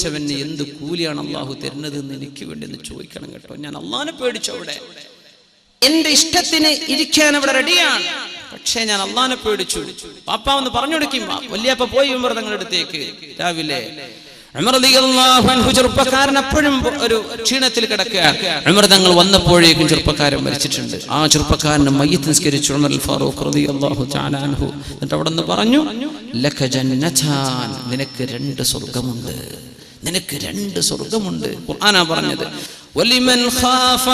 ച്ചവന് എന്ത് കൂലിയാണ് അള്ളാഹു തരുന്നത് എന്ന് എനിക്ക് വേണ്ടി ഒന്ന് ചോദിക്കണം കേട്ടോ. ഞാൻ അള്ളാഹിനെ പേടിച്ചു അവിടെ. എന്റെ ഇഷ്ടത്തിന് ഇരിക്കാൻ അവിടെ റെഡിയാണ്. പക്ഷേ ഞാൻ അള്ളാഹിനെ പേടിച്ചു. പാപ്പ ഒന്ന് പറഞ്ഞു കൊടുക്കും വല്യപ്പ പോയി ഉമർ തങ്ങളുടെ അടുത്തേക്ക്. രാവിലെ അപ്പോഴും ഒരു ക്ഷീണത്തിൽ കിടക്കുക ഉമർ വന്നപ്പോഴേക്കും ചെറുപ്പക്കാരൻ മരിച്ചിട്ടുണ്ട്. ആ ചെറുപ്പക്കാരനെ മയ്യത്ത് നിസ്കരിച്ചു ഉമർ ഫാറൂഖ് എന്നിട്ട് അവിടെ നിന്ന് പറഞ്ഞു നിനക്ക് രണ്ട് സ്വർഗമുണ്ട്. നിനക്ക് രണ്ട് സ്വർഗമുണ്ട്. ഖുർആനാ പറഞ്ഞത് വലിമൻ ഖാഫ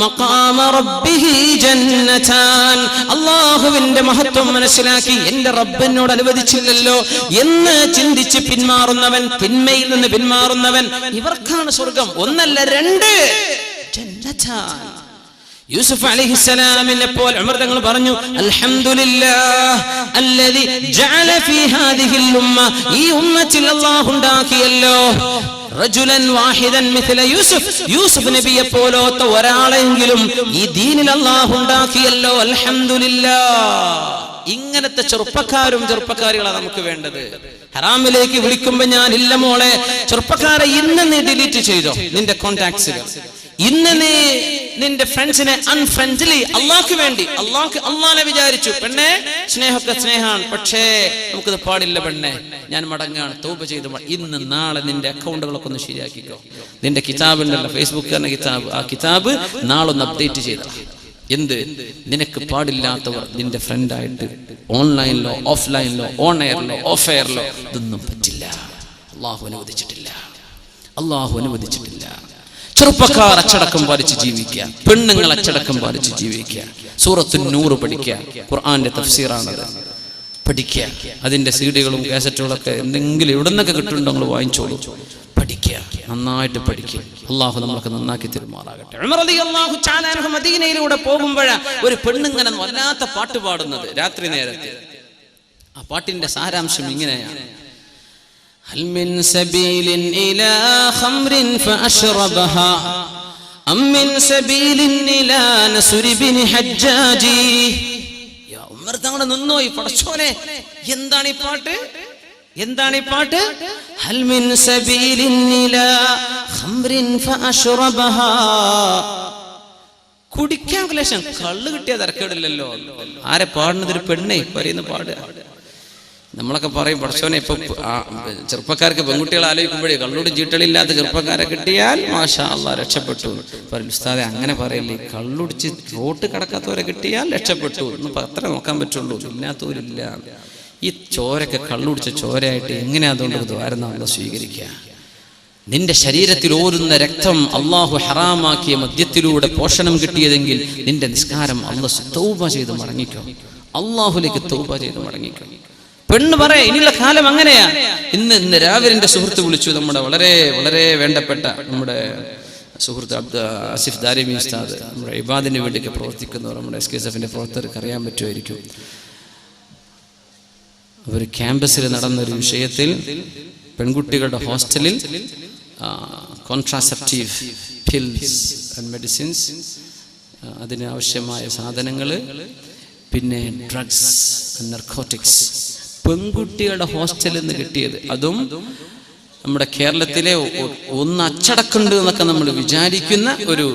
മഖാമ റബ്ബിഹി ജന്നതാൻ അല്ലാഹുവിന്റെ മഹത്വം മനസ്സിലാക്കി എന്റെ റബ്ബിനോട് അനുവദിച്ചില്ലല്ലോ എന്ന് ചിന്തിച്ച് പിന്മാറുന്നവൻ തിന്മയിൽ നിന്ന് പിന്മാറുന്നവൻ ഇവർക്കാണ് സ്വർഗം. ഒന്നല്ല രണ്ട്. ജന്നതാൻ യൂസുഫ് അലൈഹിസ്സലാമിനെ പോലെ ഉമർ തങ്ങൾ പറഞ്ഞു അൽഹംദുലില്ലാഹി ജഅല ഫീ ഹാദിഹിൽ ഉമ്മ. ഈ ഉമ്മത്തിൽ അല്ലാഹു റജുലൻ വാഹിദൻ മിഥില യൂസുഫ്. യൂസുഫ് നബിയെ ഒരാളെങ്കിലും ഈ ദീനിൽ അല്ലാഹു ഉണ്ടാക്കിയല്ലോ. അൽഹംദുലില്ലാഹ്. ഇങ്ങനത്തെ ചെറുപ്പക്കാരും ചെറുപ്പക്കാരികളാണ് നമുക്ക് വേണ്ടത്. ഹറാമിലേക്ക് വിളിക്കുമ്പോ ഞാൻ ഇല്ല മോളെ. ചെറുപ്പക്കാരെ ഇന്ന് നീ ഡിലീറ്റ് ചെയ്തോ? നിന്റെ കോണ്ടാക്ട്സുകൾ ഇന്ന് നീ നിന്റെ ഫ്രണ്ട്സിനെ അൺഫ്രണ്ട്ലി അള്ളാഹ്ക്ക് വേണ്ടി. അള്ളാഹ്ക്ക് അള്ളാനെ വിചാരിച്ചു. പെണ്ണെ സ്നേഹമൊക്കെ സ്നേഹമാണ്. പക്ഷേ നമുക്കിത് പാടില്ല പെണ്ണെ. ഞാൻ മടങ്ങാണ്. തോപ്പ് ചെയ്ത് ഇന്ന് നാളെ നിന്റെ അക്കൗണ്ടുകളൊക്കെ ഒന്ന് ശരിയാക്കിക്കോ. നിന്റെ കിതാബ് ഉണ്ടല്ലോ തന്നെ കിതാബ്. ആ കിതാബ് നാളെ ഒന്ന് അപ്ഡേറ്റ് ചെയ്ത. എന്ത്? നിനക്ക് പാടില്ലാത്തവർ നിന്റെ ഫ്രണ്ടായിട്ട് ഓൺലൈനിലോ ഓഫ്ലൈനിലോ ഓൺ എയറിലോ ഓഫ് എയറിലോ ഇതൊന്നും പറ്റില്ല. അള്ളാഹു അനുവദിച്ചിട്ടില്ല. അള്ളാഹു അനുവദിച്ചിട്ടില്ല. ചെറുപ്പക്കാർ അച്ചടക്കം പാലിച്ച് ജീവിക്കുക. പെണ്ണുങ്ങൾ അച്ചടക്കം പാലിച്ച് ജീവിക്കുക. സൂറത്തു നൂറ് പഠിക്കുക. ഖുർആന്റെ തഫ്സീറാണത്. പഠിക്കുക. അതിന്റെ സീഡികളും കാസറ്റുകളൊക്കെ എന്തെങ്കിലും എവിടെ നിന്നൊക്കെ കിട്ടുന്നുണ്ടോ നിങ്ങൾ വാങ്ങിച്ചോളൂ. പഠിക്കുക. നന്നായിട്ട് പഠിക്കുക. അള്ളാഹു നമ്മളൊക്കെ നന്നാക്കി തെരുമാറാകട്ടെ. മദീനയിലൂടെ പോകുമ്പോഴാ ഒരു പെണ്ണുങ്ങനെ വല്ലാത്ത പാട്ട് പാടുന്നത് രാത്രി നേരത്തെ. ആ പാട്ടിന്റെ സാരാംശം ഇങ്ങനെയാണ്. هل من سبيل إلى خمر فأشربها أم من سبيل إلى نسر بن حجاجي യാ ഉമ്മർ തങ്ങളെ നിന്നോയി പടച്ചോനെ എന്താണ് ഈ പാട്ട് എന്താണ് ഈ പാട്ട് ഹൽ മിൻ സബീലിൻ ഇലാ ഖംറിൻ ഫഅശ്റബഹാ കുടിക്കാൻ ക്ലേശം കള്ള് കിട്ടിയ തിരക്കേടില്ലല്ലോ ആരെ പാടുന്നത് ഒരു പെണ്ണേ പറയുന്ന പാടുക നമ്മളൊക്കെ പറയും പഠിച്ചോനെ ഇപ്പൊ ചെറുപ്പക്കാർക്ക് പെൺകുട്ടികളെ ആലോചിക്കുമ്പോഴേ കള്ളോടും ചീട്ടളില്ലാത്ത ചെറുപ്പക്കാരെ കിട്ടിയാൽ മാഷാ അള്ളാ രക്ഷപ്പെട്ടു ഉസ്താദെ അങ്ങനെ പറയില്ലേ? കള്ളുടിച്ച് റോട്ട് കിടക്കാത്തവരെ കിട്ടിയാൽ രക്ഷപ്പെട്ടു. എന്ന് അത്ര നോക്കാൻ പറ്റുള്ളൂ ഇല്ലാത്തവരില്ല. ഈ ചോരൊക്കെ കള്ളുടിച്ച ചോരയായിട്ട് എങ്ങനെ അതുകൊണ്ട് ദ്വാരം നമ്മൾ സ്വീകരിക്കുക? നിന്റെ ശരീരത്തിൽ ഓരുന്ന രക്തം അള്ളാഹു ഹറാമാക്കിയ മദ്യത്തിലൂടെ പോഷണം കിട്ടിയതെങ്കിൽ നിന്റെ നിസ്കാരം അള്ളാഹു തൗബ ചെയ്ത് മടങ്ങിക്കോ. അള്ളാഹുലേക്ക് തൗബ ചെയ്ത് മടങ്ങിക്കോ. പെണ്ണ് പറയാ ഇനിയുള്ള കാലം അങ്ങനെയാ. ഇന്ന് ഇന്ന് രാവിലെ എന്റെ സുഹൃത്ത് വിളിച്ചു നമ്മുടെ വളരെ വളരെ വേണ്ടപ്പെട്ട നമ്മുടെ സുഹൃത്ത് അബ്ദ ആസിഫ് ദാരിമി ഉസ്താദ് നമ്മുടെ ഇബാദിന് വേണ്ടിയൊക്കെ പ്രവർത്തിക്കുന്നവർ നമ്മുടെ എസ് കെ എസ് എഫിന്റെ പ്രവർത്തകർക്ക് അറിയാൻ പറ്റുമായിരിക്കും. അവർ ക്യാമ്പസിൽ നടന്നൊരു വിഷയത്തിൽ പെൺകുട്ടികളുടെ ഹോസ്റ്റലിൽ കോൺട്രാസെപ്റ്റീവ് പിൽസ് ആൻഡ് മെഡിസിൻസ് അതിനാവശ്യമായ സാധനങ്ങൾ പിന്നെ ഡ്രഗ്സ് നർക്കോട്ടിക്സ് പെൺകുട്ടികളുടെ ഹോസ്റ്റലിൽ നിന്ന് കിട്ടിയത്. അതും നമ്മുടെ കേരളത്തിലെ ഒന്ന് അച്ചടക്കുണ്ട് എന്നൊക്കെ നമ്മൾ വിചാരിക്കുന്ന ഒരു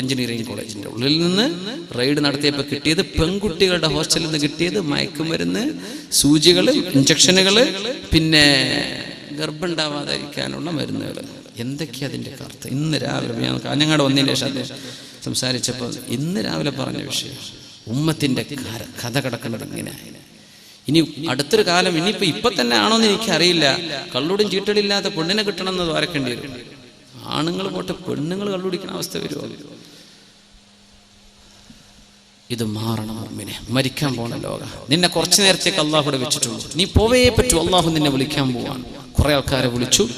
എഞ്ചിനീയറിംഗ് കോളേജിന്റെ ഉള്ളിൽ നിന്ന് റെയ്ഡ് നടത്തിയപ്പോൾ കിട്ടിയത് പെൺകുട്ടികളുടെ ഹോസ്റ്റലിൽ നിന്ന് കിട്ടിയത് മയക്കുമരുന്ന് സൂചികൾ ഇഞ്ചക്ഷനുകൾ പിന്നെ ഗർഭണ്ടാവാതിരിക്കാനുള്ള മരുന്നുകൾ എന്തൊക്കെയാ അതിന്റെ കറുത്ത്? ഇന്ന് രാവിലെ ഞാൻ കാഞ്ഞങ്ങാട് വന്നതിന് ശേഷം അദ്ദേഹം സംസാരിച്ചപ്പോൾ ഇന്ന് രാവിലെ പറഞ്ഞ വിഷയം ഉമ്മത്തിന്റെ കഥ കിടക്കുന്നത് ഇങ്ങനെ ഇനി അടുത്തൊരു കാലം ഇനിയിപ്പോ ഇപ്പൊ തന്നെ ആണോന്ന് എനിക്കറിയില്ല. കള്ളുടും ചീട്ടടില്ലാത്ത പെണ്ണിനെ കിട്ടണം എന്ന് വരക്കേണ്ടി വരും. ആണുങ്ങൾ പോട്ട് പെണ്ണുങ്ങൾ കള്ളുടിക്കുന്ന അവസ്ഥ വരുമോ ഇത് മാറണം മരിക്കാൻ പോണ ലോക. നിന്നെ കുറച്ചു നേരത്തേക്ക് അള്ളാഹുടെ വെച്ചിട്ടുള്ളൂ. നീ പോവേ പറ്റൂ. അള്ളാഹു നിന്നെ വിളിക്കാൻ പോവാണ്. കുറെ ആൾക്കാരെ വിളിച്ചു.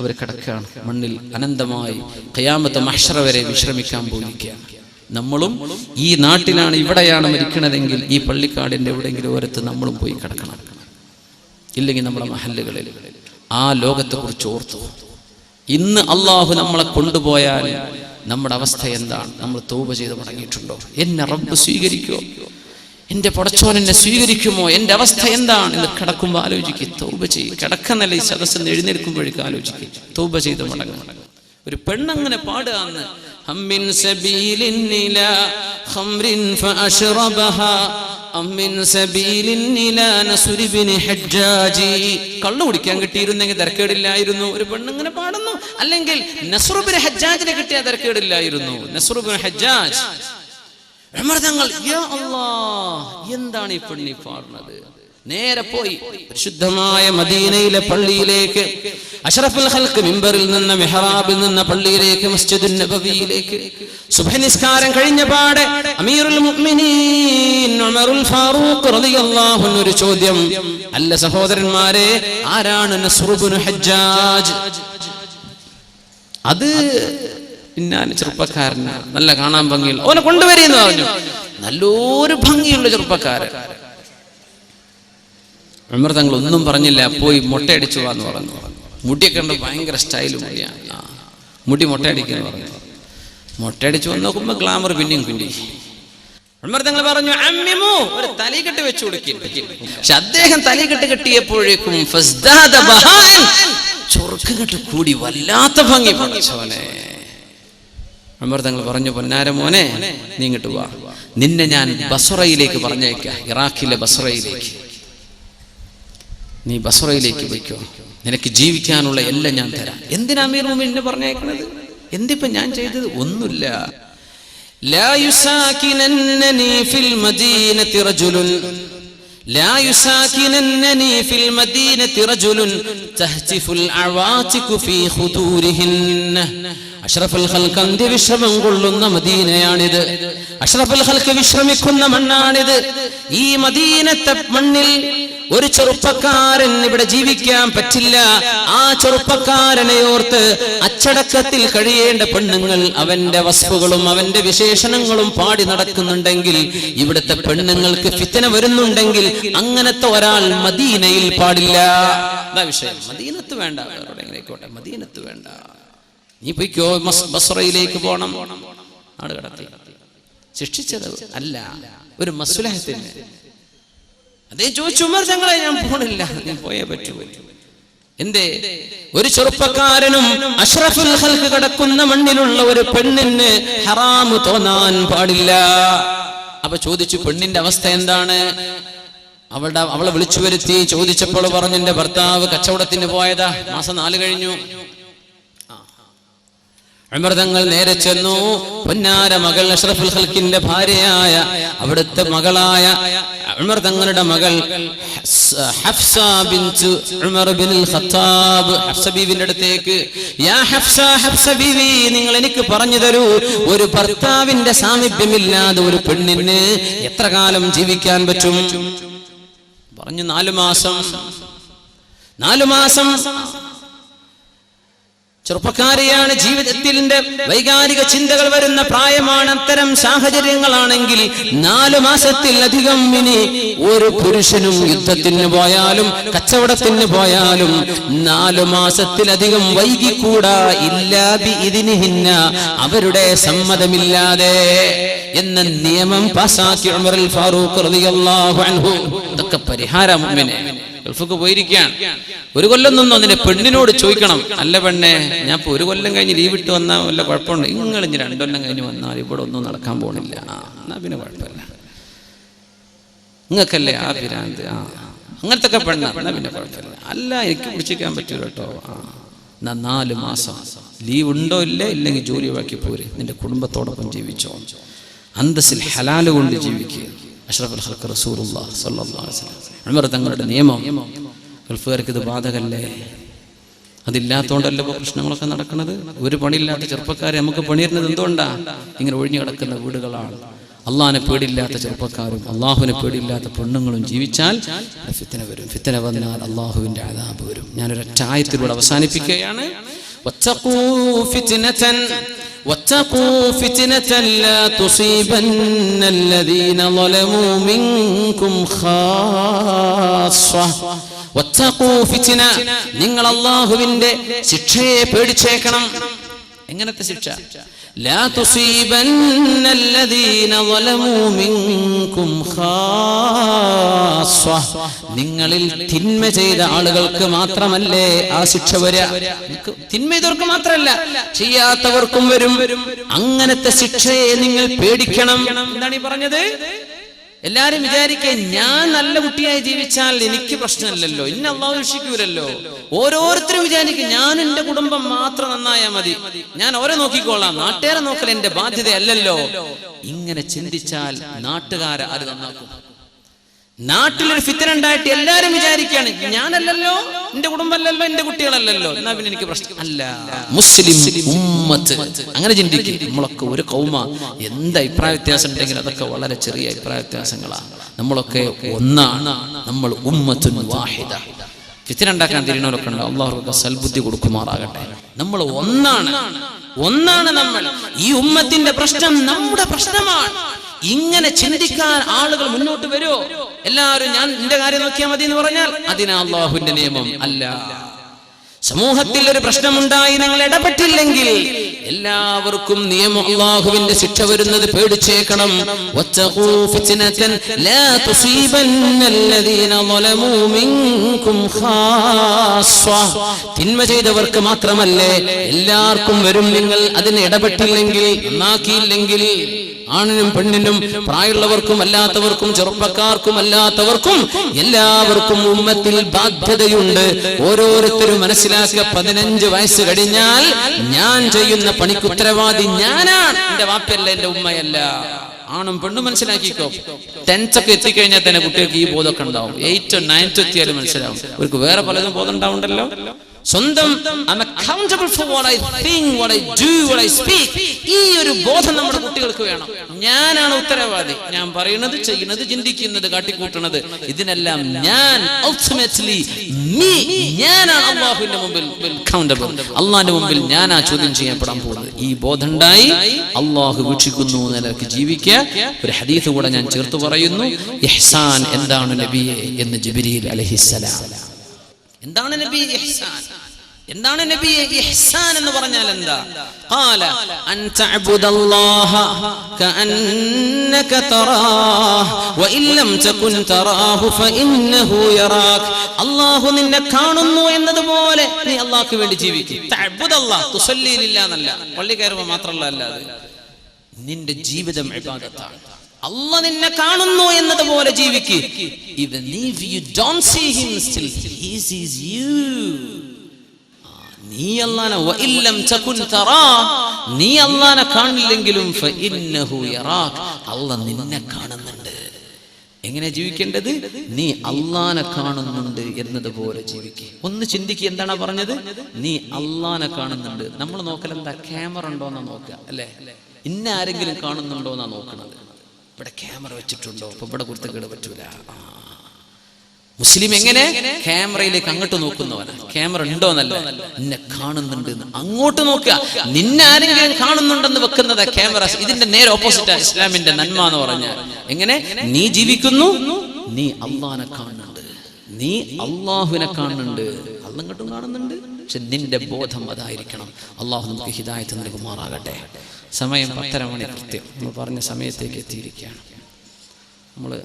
അവർ കിടക്കുകയാണ്. മണ്ണിൽ അനന്തമായി കയാമത്തെ മഹ്ഷറ വരെ വിശ്രമിക്കാൻ പോയിരിക്കുകയാണ്. നമ്മളും ഈ നാട്ടിലാണ് ഇവിടെയാണ് മരിക്കണതെങ്കിൽ ഈ പള്ളിക്കാടിന്റെ എവിടെയെങ്കിലും ഓരത്ത് നമ്മളും പോയി കിടക്കണം. ഇല്ലെങ്കിൽ നമ്മുടെ മഹല്ലുകളിൽ. ആ ലോകത്തെക്കുറിച്ച് ഓർത്തു. ഇന്ന് അള്ളാഹു നമ്മളെ കൊണ്ടുപോയാൽ നമ്മുടെ അവസ്ഥ എന്താണ്? നമ്മൾ തൗബ ചെയ്ത് മടങ്ങിയിട്ടുണ്ടോ? എന്നെ റബ്ബ് സ്വീകരിക്കോ? എന്റെ പടച്ചോൻ എന്നെ സ്വീകരിക്കുമോ? എന്റെ അവസ്ഥ എന്താണ്? എന്ന് കിടക്കുമ്പോൾ ആലോചിക്കും. തൗബ ചെയ്യും. കിടക്കുന്നല്ല ഈ സദസ്സിൽ ആലോചിക്കും. തൗബ തൗബ ചെയ്ത് മടങ്ങും. ഒരു പെണ്ണങ്ങനെ പാടുകയെന്ന് അമ്മിൻ من سبيل إلى خمر فأشربها. കള്ളു കുടിക്കാൻ കിട്ടിയിരുന്നെങ്കിൽ തിരക്കേടില്ലായിരുന്നു. ഒരു പെണ്ണിങ്ങനെ പാടുന്നു. അല്ലെങ്കിൽ നസ്റുബിൻ ഹജ്ജാജിനെ കിട്ടിയ തിരക്കേടില്ലായിരുന്നു. നസ്റുബിൻ ഹജ്ജാജ്. എന്താണ് ഈ പെണ്ണി പാടുന്നത്? നേരെ പോയി പരിശുദ്ധമായ മദീനയിലെ പള്ളിയിലേക്ക് അഷറഫുൽ ഹൽക്ക് മിമ്പറിൽ നിന്ന് മെഹറാബിൽ നിന്ന് പള്ളിയിലേക്ക് മസ്ജിദുൻ നബവിയിലേക്ക്. സുഭനിസ്കാരം കഴിഞ്ഞ പാടെ അമീറുൽ മുഅ്മിനീൻ ഉമറുൽ ഫാറൂഖ് റളിയല്ലാഹു അൻഹു ഒരു ചോദ്യം. അല്ല സഹോദരന്മാരെ ആരാണ് നസ്റുബ്നു ഹജ്ജാജ്? അത് പിന്നാലെ ചെറുപ്പക്കാരനാണ്. നല്ല കാണാൻ ഭംഗിയുള്ള അവനെ കൊണ്ടുവരിയെന്ന് പറഞ്ഞു. നല്ലൊരു ഭംഗിയുള്ള ചെറുപ്പക്കാരൻ. ഉമർ തങ്ങൾ ഒന്നും പറഞ്ഞില്ല പോയി മുട്ടയടിച്ചു വാന്ന് പറഞ്ഞു. മുടിയൊക്കെ ഉണ്ട് ഭയങ്കര സ്റ്റൈലും മുടിയാണ് മുടി മുട്ടയടിക്കുന്നു പറഞ്ഞു. മുട്ടയടിച്ചു വന്ന് നോക്കുമ്പോ ഗ്ലാമർ പിന്നെയും കുണ്ടി ഉമർ തങ്ങൾ പറഞ്ഞു അമ്മിമു ഒരു കെട്ട് വെച്ചു കൊടുക്കും. പക്ഷെ അദ്ദേഹം തലക്കെട്ട് കെട്ടിയപ്പോഴേക്കും ഫസ്ദാദ ബഹാൻ ചൊറുക്കം കെട്ട് കൂടി വല്ലാത്ത ഭംഗി പഠിച്ചോനെ ഉമർ തങ്ങൾ പറഞ്ഞു പൊന്നാര മോനെ നീ ഇങ്ങോട്ട് വാ. നിന്നെ ഞാൻ ബസറയിലേക്ക് പറഞ്ഞേക്കാം ഇറാഖിലെ ബസറയിലേക്ക്. നീ ബസറയിലേക്ക് പോയിക്കോ നിനക്ക് ജീവിക്കാനുള്ള എല്ലാം ഞാൻ തരാം എന്തിനാ അമീർ മുമിനെ പറഞ്ഞേക്കണത് എന്തിപ്പോ ഞാൻ ചെയ്തത് ഒന്നുമില്ല لا يساكننني في المدينة رجل لا يساكننني في المدينة رجل تهتف الأعواتك في خدورهن അഷ്റഫുൽ ഖൽക്ക് അന്ത്യവിശ്രമം കൊള്ളുന്ന മദീനയാണിത് അഷ്റഫുൽ ഖൽക്ക് വിശ്രമിക്കുന്ന മണ്ണാണിത് ഈ മദീനത്തെ മണ്ണിൽ ഒരു ചെറുപ്പക്കാരൻ ഇവിടെ ജീവിക്കാൻ പറ്റില്ല. ആ ചെറുപ്പക്കാരനെ ഓർത്ത് അച്ചടക്കത്തിൽ കഴിയേണ്ട പെണ്ണുങ്ങൾ അവന്റെ വസ്തുക്കളും അവന്റെ വിശേഷണങ്ങളും പാടി നടക്കുന്നുണ്ടെങ്കിൽ ഇവിടുത്തെ പെണ്ണുങ്ങൾക്ക് ഫിത്തന വരുന്നുണ്ടെങ്കിൽ അങ്ങനത്തെ ഒരാൾ മദീനയിൽ പാടില്ല. വിഷയം. മദീനത്ത് വേണ്ട. എങ്ങനെയായിക്കോട്ടെ മദീനത്ത് വേണ്ട. നീ പോയിക്കോ. ബസ്രയിലേക്ക് പോണം. നാട് കടത്തി. ശിക്ഷിച്ചത് അല്ല. ഒരു മസുലഹത്തിന്. അതേ ചോദിച്ചു ഉമർ ഞാൻ പോണില്ല. നീ പോയേ പറ്റൂ. എന്തേ ഒരു ചെറുപ്പക്കാരനും അഷ്റഫുൽ ഹൽക്ക് കിടക്കുന്ന മണ്ണിലുള്ള ഒരു പെണ്ണിന് ഹറാമ് തോന്നാൻ പാടില്ല. അപ്പൊ ചോദിച്ചു പെണ്ണിന്റെ അവസ്ഥ എന്താണ്? അവളുടെ അവളെ വിളിച്ചു വരുത്തി ചോദിച്ചപ്പോൾ പറഞ്ഞു എന്റെ ഭർത്താവ് കച്ചവടത്തിന് പോയതാ. മാസം നാല് കഴിഞ്ഞു. അമൃതങ്ങൾ നേരെ ചെന്നു. പൊന്നാര മകൾ അഷ്റഫുൽ ഖൽക്കിന്റെ ഭാര്യയായ അവിടുത്തെ മകളായ ഉമർ തങ്ങളുടെ മകൾ ഹഫ്സ ഉമർ ഖത്താബ്. അടുത്തേക്ക് യാ ഹഫ്സ നിങ്ങൾ എനിക്ക് പറഞ്ഞു തരൂ. ഒരു ഭർത്താവിന്റെ സാമീപ്യമില്ലാതെ ഒരു പെണ്ണിന് എത്ര കാലം ജീവിക്കാൻ പറ്റും? പറഞ്ഞു നാലു മാസം. നാലു മാസം ചെറുപ്പക്കാരിയാണ് ജീവിതത്തിന്റെ വൈകാരിക ചിന്തകൾ വരുന്ന പ്രായമാണ് അത്തരം സാഹചര്യങ്ങളാണെങ്കിൽ നാലു മാസത്തിൽ അധികം ഇനി ഒരു പുരുഷനും യുദ്ധത്തിന് പോയാലും കച്ചവടത്തിന് പോയാലും നാലു മാസത്തിലധികം വൈകിക്കൂടാ. ഇല്ലാബി ഇതിനിഹിന്ന അവരുടെ സമ്മതമില്ലാതെ എന്ന നിയമം പാസാക്കി ഉമറിൽ ഫാറൂഖ് ഇതൊക്കെ പരിഹാരം ഗൾഫൊക്കെ പോയിരിക്കുകയാണ്. ഒരു കൊല്ലം നിന്നോ നിന്റെ പെണ്ണിനോട് ചോദിക്കണം. അല്ല പെണ്ണെ ഞാൻ ഇപ്പൊ ഒരു കൊല്ലം കഴിഞ്ഞ് ലീവ് ഇട്ട് വന്നാൽ വല്ല കുഴപ്പമുണ്ട്? നിങ്ങൾ ഇനി രണ്ടു കഴിഞ്ഞ് വന്നാൽ ഇവിടെ ഒന്നും നടക്കാൻ പോണില്ല. എന്നാ പിന്നെ കുഴപ്പമില്ല. നിങ്ങൾക്കല്ലേ ആ പിരാന്ത് ആ അങ്ങനത്തെ ഒക്കെ പെണ്ണ എന്നാ പിന്നെ കുഴപ്പമില്ല. അല്ല എനിക്ക് പിടിച്ചിരിക്കാൻ പറ്റൂല കേട്ടോ. ആ എന്നാ നാല് മാസം ലീവ് ഉണ്ടോ ഇല്ലേ? ഇല്ലെങ്കിൽ ജോലി ബാക്കി പോരെ. നിന്റെ കുടുംബത്തോടൊപ്പം ജീവിച്ചോ. അന്തസ്സിൽ ഹലാലുകൊണ്ട് ജീവിക്കുക അഷ്റഫുൽ അൽ ഹർക്ക് ഉമർ തങ്ങളുടെ നിയമം. ഗൾഫുകാർക്ക് ഇത് ബാധകല്ലേ അതില്ലാത്തോണ്ടല്ല ഇപ്പോൾ പ്രശ്നങ്ങളൊക്കെ നടക്കുന്നത് ഒരു പണിയില്ലാത്ത ചെറുപ്പക്കാരെ നമുക്ക് പണിയിരുന്നത് എന്തുകൊണ്ടാ ഇങ്ങനെ ഒഴിഞ്ഞു കിടക്കുന്ന വീടുകളാണ് അള്ളാഹിനെ പേടിയില്ലാത്ത ചെറുപ്പക്കാരും അള്ളാഹുവിനെ പേടിയില്ലാത്ത പെണ്ണുങ്ങളും ജീവിച്ചാൽ ഫിത്തന വരും ഫിത്തന വന്നാൽ അള്ളാഹുവിന്റെ അതാപ് വരും ഞാനൊരൊറ്റ ആയത്തിലൂടെ അവസാനിപ്പിക്കുകയാണ് واتقوا فتنة واتقوا فتنة لا تصيبن الذين ظلموا منكم خاصة واتقوا فتنة നിങ്ങൾ അള്ളാഹുവിന്റെ ശിക്ഷയെ പേടിച്ചേക്കണം. എങ്ങനത്തെ ശിക്ഷ? ലാ നിങ്ങളിൽ തിന്മ ചെയ്ത ആളുകൾക്ക് മാത്രമല്ലേ ആ ശിക്ഷ വരിക തിന്മ ചെയ്തവർക്ക് മാത്രമല്ല ചെയ്യാത്തവർക്കും വരും. അങ്ങനത്തെ ശിക്ഷയെ നിങ്ങൾ പേടിക്കണം. എന്താണ് ഈ പറഞ്ഞത്? എല്ലാരും വിചാരിക്കേ ഞാൻ നല്ല കുട്ടിയായി ജീവിച്ചാൽ എനിക്ക് പ്രശ്നമില്ലല്ലോ ഇന്ന അള്ളാഹു രക്ഷിക്കൂലല്ലോ. ഓരോരുത്തരും വിചാരിക്കും ഞാൻ എന്റെ കുടുംബം മാത്രം നന്നായാ മതി. ഞാൻ ഓരോ നോക്കിക്കോളാം നാട്ടുകാരെ നോക്കൽ എന്റെ ബാധ്യതയല്ലല്ലോ. ഇങ്ങനെ ചിന്തിച്ചാൽ നാട്ടുകാരെ അത് നന്നാക്കും. നാട്ടിലൊരു ഫിത്തന ഉണ്ടായിട്ട് എല്ലാരും വിചാരിക്കുകയാണ് ഞാനല്ലല്ലോ എന്റെ കുടുംബമല്ലല്ലോ എന്റെ കുട്ടികളല്ലല്ലോ. എന്നാ പിന്നെ എനിക്ക് പ്രശ്നം. അല്ല മുസ്ലിം ഉമ്മത്ത്. അങ്ങനെ ചിന്തിക്കും. നമ്മളൊക്കെ ഒരു കൗമ. എന്ത് അഭിപ്രായ വ്യത്യാസം ഉണ്ടെങ്കിൽ അതൊക്കെ വളരെ ചെറിയ അഭിപ്രായ വ്യത്യാസങ്ങളാണ് നമ്മളൊക്കെ ഒന്നാണ്. നമ്മൾ ഉമ്മത്തുൻ വാഹിദ. ഫിത്തന ഉണ്ടാക്കാൻ തിരിഞ്ഞവരൊക്കെ ഉണ്ട്. സൽബുദ്ധി കൊടുക്കുമാറാകട്ടെ. നമ്മൾ ഒന്നാണ്. ഒന്നാണ് നമ്മൾ. ഈ ഉമ്മത്തിന്റെ പ്രശ്നം നമ്മുടെ പ്രശ്നമാണ്. ഇങ്ങനെ ചിന്തിക്കാൻ ആളുകൾ മുന്നോട്ട് വരുമോ? എല്ലാവരും ഞാൻ എന്റെ കാര്യം നോക്കിയാൽ മതി എന്ന് പറഞ്ഞാൽ അതിനാ അള്ളാഹുവിന്റെ നിയമം അല്ല. സമൂഹത്തിൽ ഒരു പ്രശ്നമുണ്ടായി നിങ്ങൾ ഇടപെട്ടില്ലെങ്കിൽ എല്ലാവർക്കും നിയമം അള്ളാഹുവിന്റെ ശിക്ഷ വരുന്നത് പേടിച്ചേക്കണം. തിന്മ ചെയ്തവർക്ക് മാത്രമല്ലേ എല്ലാവർക്കും വരും നിങ്ങൾ അതിന് ഇടപെട്ടില്ലെങ്കിൽ നന്നാക്കിയില്ലെങ്കിൽ. ആണിനും പെണ്ണിനും പ്രായമുള്ളവർക്കും അല്ലാത്തവർക്കും ചെറുപ്പക്കാർക്കും അല്ലാത്തവർക്കും എല്ലാവർക്കും ഉമ്മത്തിൽ ബാധ്യതയുണ്ട്. ഓരോരുത്തരും മനസ്സിലാക്കുക പതിനഞ്ച് വയസ്സ് കഴിഞ്ഞാൽ ഞാൻ ചെയ്യുന്ന പണിക്ക് ഉത്തരവാദി ഞാനാണ്. എന്റെ വാപ്പയല്ല എന്റെ ഉമ്മയല്ല. ആണും പെണ്ണും മനസ്സിലാക്കിക്കോ. ടെൻത്ത് ഒക്കെ എത്തിക്കഴിഞ്ഞാൽ തന്നെ കുട്ടികൾക്ക് ഈ ബോധമൊക്കെ ഉണ്ടാവും. എയ്റ്റ് നയൻത്ത് എത്തിയാലും മനസ്സിലാവും. ഇവർക്ക് വേറെ പലതും ബോധം ഉണ്ടാവുണ്ടല്ലോ സ്വന്തം accountable for what I think, what I do, what I speak. ഈ ഒരു ബോധം നമ്മുടെ കുട്ടികൾക്ക് വേണം. ഞാനാണ് ഉത്തരവാദി. ഞാൻ പറയുന്നത് ചെയ്യുന്നത് ചിന്തിക്കുന്നത് കാട്ടിക്കൂട്ടുന്നത്. ഇതിനെല്ലാം ഞാൻ ultimately me ഞാനാണ് അള്ളാഹുവിന്റെ മുമ്പിൽ അക്കൗണ്ടബിൾ അള്ളാഹിന്റെ മുമ്പിൽ ഞാൻ ആ ചോദ്യം ചെയ്യപ്പെടാൻ പോകുന്നത്. ഈ ബോധം ഉണ്ടായി അള്ളാഹു വീക്ഷിക്കുന്നു നിലയ്ക്ക് ജീവിക്കുക. ഒരു ഹദീസ് കൂടെ ഞാൻ ചേർത്ത് പറയുന്നു. ഇഹ്സാൻ എന്താണ് നബിയെ എന്ന് ജിബിരിൽ അലഹിസലാം എന്താണ് നബി ഇഹ്സാൻ? എന്താണ് നബി ഇഹ്സാൻ എന്ന് പറഞ്ഞാൽ എന്താ? ഖാല അൻ തഅബുദല്ലാഹ കഅന്നക തറാഹ് വഇൻ ലം തകുൻ തറാഹു ഫഇന്നഹു യറാക് അല്ലാഹു നിന്നെ കാണുന്നു എന്നതുപോലെ നീ അല്ലാഹ്ക്ക് വേണ്ടി ജീവിക്കൂ. തഅബുദല്ലാഹ് തുസല്ലി ലില്ലാഹ് എന്നല്ല പള്ളി കയറുമ്പോൾ മാത്രമല്ല അല്ലാതെ നിന്റെ ജീവിതം ഇബാദത്താണ്. അല്ല നിന്നെ കാണുന്നു എന്നതുപോലെ ജീവിക്ക്. Don't see him still he sees നീ അല്ലാനെ തകുൻ നീ അല്ലാനെ കാണില്ലെങ്കിലും ഫഇന്നഹു നിന്നെ കാണുന്നുണ്ട്. എങ്ങനെ ജീവിക്കേണ്ടത്? നീ അള്ളാനെ കാണുന്നുണ്ട് എന്നതുപോലെ ജീവിക്കുക ഒന്ന് ചിന്തിക്കുക എന്താണ് പറഞ്ഞത്? നീ അള്ളാനെ കാണുന്നുണ്ട്. നമ്മൾ നോക്കലെന്താ? ക്യാമറ ഉണ്ടോന്നാ നോക്കുക അല്ലേ? ഇന്ന ആരെങ്കിലും കാണുന്നുണ്ടോ എന്നാ നോക്കണത്. ഇവിടെ ക്യാമറ വെച്ചിട്ടുണ്ടോ? അപ്പൊ ഇവിടെ കുരുത്തക്കേട് പറ്റൂല. മുസ്ലിം എങ്ങനെ? ക്യാമറയിലേക്ക് അങ്ങോട്ട് നോക്കുന്നവനാ. ക്യാമറ ഉണ്ടോ എന്നല്ല നിന്നെ കാണുന്നുണ്ട് അങ്ങോട്ട് നോക്കുക. നിന്നെ ആരെങ്കിലും കാണുന്നുണ്ടെന്ന് വെക്കുന്നത് ക്യാമറ ഇതിന്റെ നേരെ ഓപ്പോസിറ്റ് ഇസ്ലാമിന്റെ നന്മ എന്ന് പറഞ്ഞ എങ്ങനെ? നീ ജീവിക്കുന്നു നീ അള്ളാനെ കാണുന്നുണ്ട്. നീ അള്ളാഹുവിനെ കാണുന്നുണ്ട്. അള്ളങ്ങോട്ടും കാണുന്നുണ്ട്. പക്ഷെ നിന്റെ ബോധം അതായിരിക്കണം. അള്ളാഹു നമുക്ക് ഹിദായത്ത് നൽകുമാറാകട്ടെ. സമയം പത്തര മണി കൃത്യം. നമ്മൾ പറഞ്ഞ സമയത്തേക്ക് എത്തിയിരിക്കുകയാണ്. നമ്മൾ